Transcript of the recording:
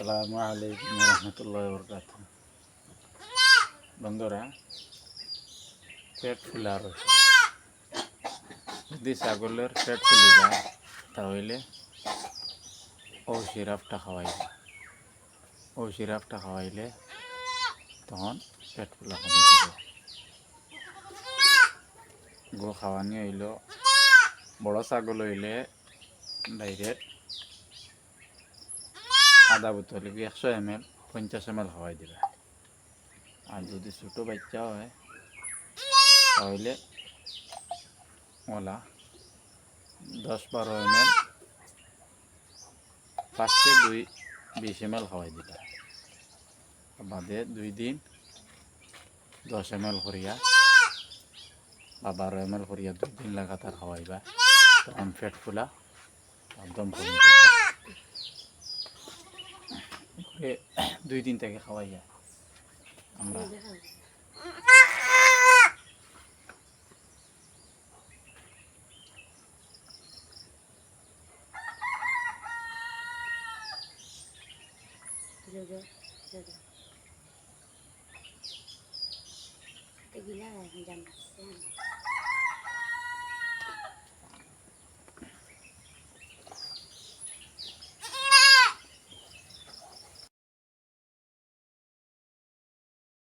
আসসালামু আলাইকুম রহমতুল্লাহ বরকাত বন্ধুরা, পেট ফুলার যদি ছাগলের পেট ফুলি যায়, তাহলে ও সিরাপটা খাওয়াইবে। ও সিরাপটা খাওয়াইলে তখন পেট ফুলা কমে যাবে। গো খাওয়ানি হইল, বড় ছাগল হইলে ডাইরেক্ট আধা বোতল একশো এম এল পঞ্চাশ এম এল খাওয়াই দিবে। আর যদি ছোটো বাচ্চা হয়, তাহলে ওলা। দশ বারো এম এল ফার্স্টে দুই, বিশ এম এল খাওয়াই দিবে। বাদে দুই দিন দশ এম এল করিয়া, বা বারো এম এল করিয়া দুই দিন লাগাতার খাওয়াইবা তখন পেট ফুলা একদম কমে দুই দিন থেকে খাওয়াই যায়। আমরা đó là dành